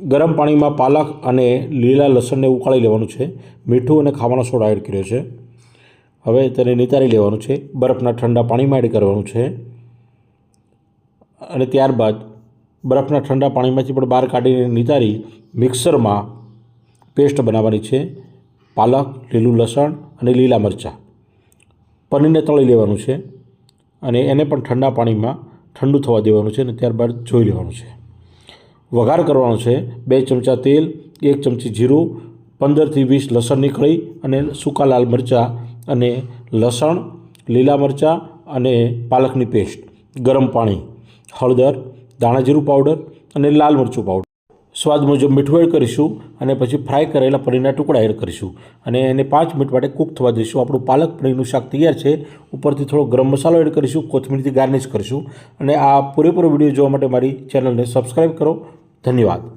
ગરમ પાણીમાં પાલક અને લીલા લસણને ઉકાળી લેવાનું છે. મીઠું અને ખાવાનો સોડા એડ કર્યો છે. હવે તેને નિતારી લેવાનું છે. બરફના ઠંડા પાણીમાં એડ કરવાનું છે. અને ત્યારબાદ બરફના ઠંડા પાણીમાંથી પણ બહાર કાઢીને નિતારી મિક્સરમાં પેસ્ટ બનાવવાની છે. પાલક, લીલું લસણ અને લીલા મરચાં. પનીરને તળી લેવાનું છે અને એને પણ ઠંડા પાણીમાં ઠંડુ થવા દેવાનું છે અને ત્યારબાદ જોઈ લેવાનું છે. વઘાર કરવાનો છે. બે ચમચા તેલ, એક ચમચી જીરું, પંદરથી વીસ લસણની કળી અને સૂકા લાલ મરચાં અને લસણ, લીલા મરચાં અને પાલકની પેસ્ટ, ગરમ પાણી, હળદર ધાણા જીરું પાવડર અને લાલ મરચું પાવડર. સ્વાદ મુજબ મીઠું એડ કરીશું અને પછી ફ્રાય કરેલા પનીરના ટુકડા એડ કરીશું અને એને પાંચ મિનિટ માટે કૂક થવા દઈશું. આપણું પાલક પનીરનું શાક તૈયાર છે. ઉપરથી થોડો ગરમ મસાલો એડ કરીશું, કોથમીરથી ગાર્નિશ કરીશું અને આ પૂરેપૂરો વીડિયો જોવા માટે મારી ચેનલને સબસ્ક્રાઈબ કરો. धन्यवाद.